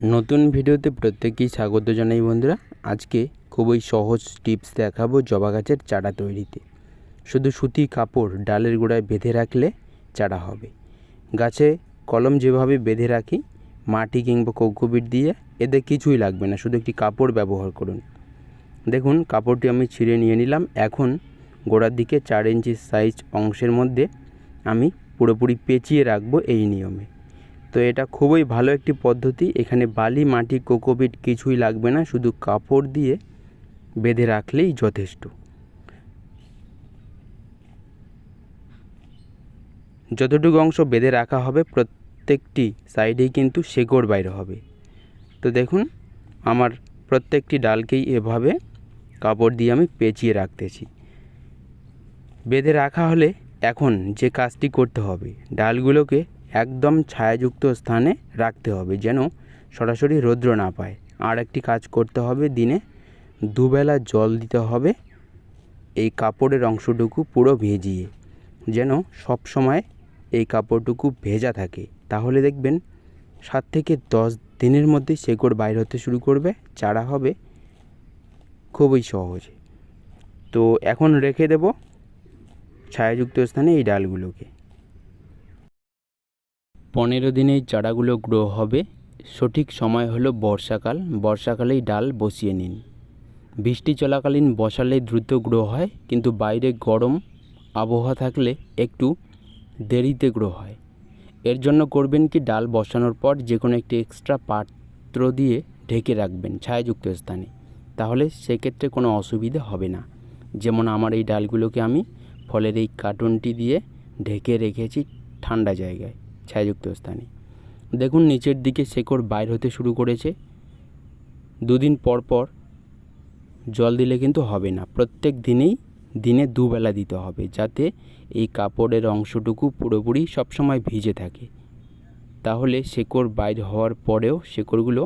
নতুন ভিডিওতে প্রত্যেককেই স্বাগত জানাই বন্ধুরা। আজকে খুবই সহজ টিপস দেখাবো জবা গাছের চারা তৈরিতে। শুধু সুতি কাপড় ডালের গোড়ায় বেঁধে রাখলে চারা হবে। গাছে কলম যেভাবে বেঁধে রাখি, মাটি কিংবা কোকোপিট দিয়ে, এতে কিছুই লাগবে না, শুধু একটি কাপড় ব্যবহার করুন। দেখুন, কাপড়টি আমি ছিঁড়ে নিয়ে নিলাম। এখন গোড়ার দিকে চার ইঞ্চি সাইজ অংশের মধ্যে আমি পুরোপুরি পেঁচিয়ে রাখব এই নিয়মে। তো এটা খুবই ভালো একটি পদ্ধতি। এখানে বালি, মাটি, কোকোপিট কিছুই লাগবে না, শুধু কাপড় দিয়ে বেঁধে রাখলেই যথেষ্ট। যতটুকু অংশ বেঁধে রাখা হবে, প্রত্যেকটি সাইডেই কিন্তু শেকড় বাইরে হবে। তো দেখুন, আমার প্রত্যেকটি ডালকেই এভাবে কাপড় দিয়ে আমি পেঁচিয়ে রাখতেছি। বেঁধে রাখা হলে এখন যে কাজটি করতে হবে, ডালগুলোকে একদম ছায়াযুক্ত স্থানে রাখতে হবে যেন সরাসরি রৌদ্র না পায়। আর একটি কাজ করতে হবে, দিনে দুবেলা জল দিতে হবে। এই কাপড়ের অংশটুকু পুরো ভেজিয়ে, যেন সব সময় এই কাপড়টুকু ভেজা থাকে। তাহলে দেখবেন সাত থেকে দশ দিনের মধ্যে শেকড় বাইর হতে শুরু করবে, চারা হবে খুবই সহজ। তো এখন রেখে দেব ছায়াযুক্ত স্থানে এই ডালগুলোকে। পনেরো দিনে এই চারাগুলো গ্রো হবে। সঠিক সময় হলো বর্ষাকাল। বর্ষাকালেই ডাল বসিয়ে নিন। বৃষ্টি চলাকালীন বসালে দ্রুত গ্রো হয়, কিন্তু বাইরে গরম আবহাওয়া থাকলে একটু দেরিতে গ্রো হয়। এর জন্য করবেন কি ডাল বসানোর পর যে কোনো একটি এক্সট্রা পাত্র দিয়ে ঢেকে রাখবেন ছায়াযুক্ত স্থানে। তাহলে সেক্ষেত্রে কোনো অসুবিধে হবে না। যেমন আমার এই ডালগুলোকে আমি ফলের এই কার্টুনটি দিয়ে ঢেকে রেখেছি ঠান্ডা জায়গায়। ছায়াযুক্ত স্থানে। দেখুন নিচের দিকে শেকড় বাইর হতে শুরু করেছে। দুদিন পর পর জল দিলে কিন্তু হবে না। প্রত্যেক দিনেই দিনে দুবেলা দিতে হবে যাতে এই কাপড়ের অংশটুকু পুরোপুরি সবসময় ভিজে থাকে। তাহলে শেকড় বাইর হওয়ার পরেও শেকড়গুলো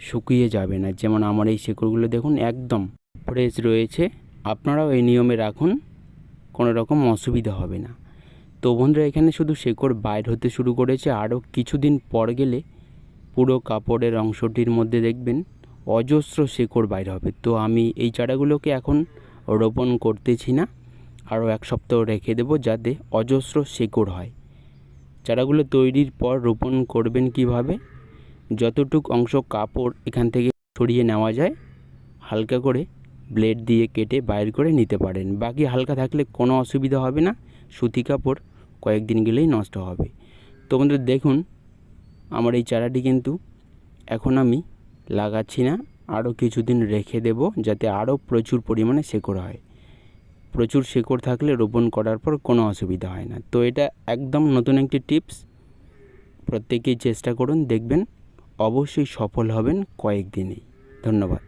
শুকিয়ে যাবে না। যেমন আমার এই শেকড়গুলো দেখুন একদম ফ্রেশ রয়েছে। আপনারাও এই নিয়মে রাখুন, কোনো রকম অসুবিধা হবে না। তো বন্ধুরা, এখানে শুধু শেকড় বাইর হতে শুরু করেছে। আরও কিছুদিন পর গেলে পুরো কাপড়ের অংশটির মধ্যে দেখবেন অজস্র শেকড় বাইর হবে। তো আমি এই চারাগুলোকে এখন রোপণ করতেছি না। আরও এক সপ্তাহ রেখে দেবো যাতে অজস্র শেকড় হয়। চারাগুলো তৈরির পর রোপণ করবেন কীভাবে? যতটুক অংশ কাপড় এখান থেকে সরিয়ে নেওয়া যায়, হালকা করে ব্লেড দিয়ে কেটে বাইর করে নিতে পারেন। বাকি হালকা থাকলে কোনো অসুবিধা হবে না। সুতি কাপড় কয়েকদিন গেলেই নষ্ট হবে। তো বন্ধুরা, দেখুন, আমার এই চারাটি কিন্তু এখন আমি লাগাচ্ছি না, আরও কিছুদিন রেখে দেব যাতে আরও প্রচুর পরিমাণে শেকড় হয়। প্রচুর শেকড় থাকলে রোপণ করার পর কোনো অসুবিধা হয় না। তো এটা একদম নতুন একটি টিপস, প্রত্যেকেই চেষ্টা করুন, দেখবেন অবশ্যই সফল হবেন কয়েকদিনেই। ধন্যবাদ।